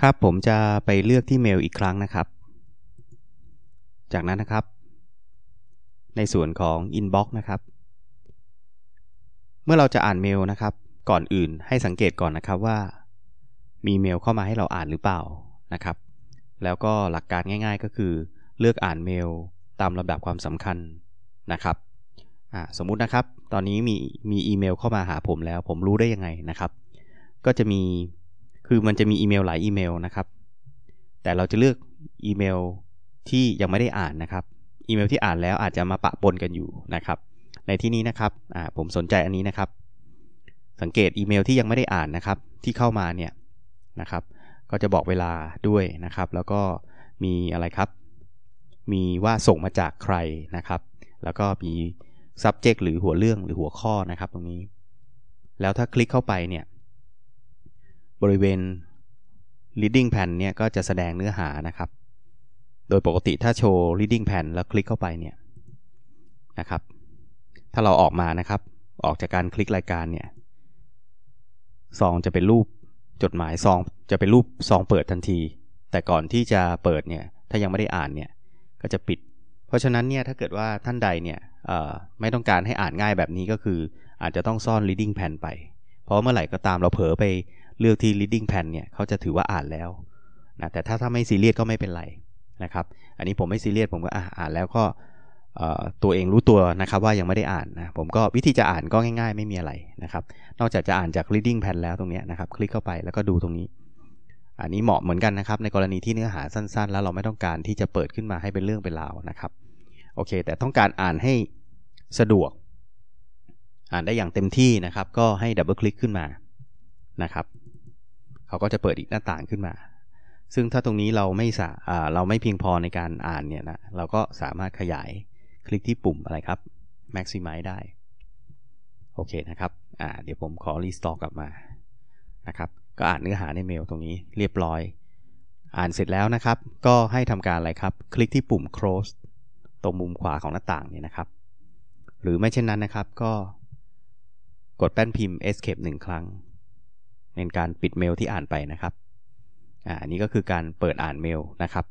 ครับผมจะไปเลือกที่เมลอีกครั้งนะครับ จากนั้นนะครับ ในส่วนของ Inbox นะครับ เมื่อเราจะอ่านเมลนะครับ ก่อนอื่นให้สังเกตก่อนนะครับว่า มีเมลเข้ามาให้เราอ่านหรือเปล่านะครับ แล้วก็หลักการง่าย ๆ ก็คือ เลือกอ่านเมลตามลำดับความสำคัญนะครับสมมุตินะครับ ตอนนี้มีมีอีเมลเข้ามาหาผมแล้ว ผมรู้ได้ยังไงนะครับ ก็จะมี คือมันจะมีอีเมลหลายอีเมลนะครับ แต่เราจะเลือกอีเมลที่ยังไม่ได้อ่านนะครับ อีเมลที่อ่านแล้วอาจจะมาปะปนกันอยู่นะครับ ในที่นี้นะครับผมสนใจอันนี้นะครับ สังเกตอีเมลที่ยังไม่ได้อ่านนะครับ ที่เข้ามาเนี่ยนะครับ ก็จะบอกเวลาด้วยนะครับ แล้วก็มีอะไรครับ มีว่าส่งมาจากใครนะครับ แล้วก็มี subject หรือหัวเรื่องหรือหัวข้อนะครับ ตรงนี้ แล้วถ้าคลิกเข้าไปเนี่ย บริเวณ reading pan เนี่ยก็จะแสดงเนื้อหานะครับ โดยปกติถ้าโชว์ reading pan แล้วคลิกเข้าไปเนี่ยนะครับ ถ้าเราออกมานะครับ ออกจากการคลิกรายการเนี่ยซองจะเป็นรูปจดหมายซองจะเป็นรูปซองเปิดทันที แต่ก่อนที่จะเปิดเนี่ยถ้ายังไม่ได้อ่านเนี่ยก็จะปิด เพราะฉะนั้นเนี่ยถ้าเกิดว่าท่านใดเนี่ยไม่ต้องการให้อ่านง่ายแบบนี้ก็คือ อาจจะต้องซ่อน reading pan ไป เพราะเมื่อไหร่ก็ตามเราเผลอไป เลือกที่ reading pan เนี่ยเขาจะถือว่าอ่านแล้วนะแต่ถ้าถ้าไม่ซีเรียสก็ไม่เป็นไรนะครับ อันนี้ผมไม่ซีเรียสผมก็อ่านแล้วก็ตัวเองรู้ตัวนะครับว่ายังไม่ได้อ่านนะผมก็วิธีจะอ่านก็ง่าย ๆ ไม่มีอะไรนะครับ นอกจากจะอ่านจาก reading pan แล้วตรงนี้นะครับ คลิกเข้าไปแล้วก็ดูตรงนี้ อันนี้เหมาะเหมือนกันนะครับ ในกรณีที่เนื้อหาสั้น ๆ แล้วเราไม่ต้องการที่จะเปิดขึ้นมาให้เป็นเรื่องเป็นราวนะครับโอเค แต่ต้องการอ่านให้สะดวก อ่านได้อย่างเต็มที่นะครับ ก็ให้ดับเบิลคลิกขึ้นมานะครับ เขาก็จะเปิดอีกหน้าต่างขึ้นมา ซึ่งถ้าตรงนี้เราไม่สาเราไม่เพียงพอในการอ่านเนี่ยนะเราก็สามารถขยายคลิกที่ปุ่มอะไรครับ maximize ได้ โอเคนะครับอ่าเดี๋ยวผมขอรีสตอร์กลับมานะครับก็อ่านเนื้อหาในเมลตรงนี้เรียบร้อย อ่านเสร็จแล้วนะครับ ก็ให้ทำการอะไรครับ คลิกที่ปุ่ม close ตรงมุมขวาของหน้าต่างเนี่ยนะครับ หรือไม่เช่นนั้นนะครับก็กดแป้นพิมพ์ escape 1 ครั้ง ในการปิดเมลที่อ่านไปนะครับ อ่าอันนี้ก็คือการเปิดอ่านเมลนะครับ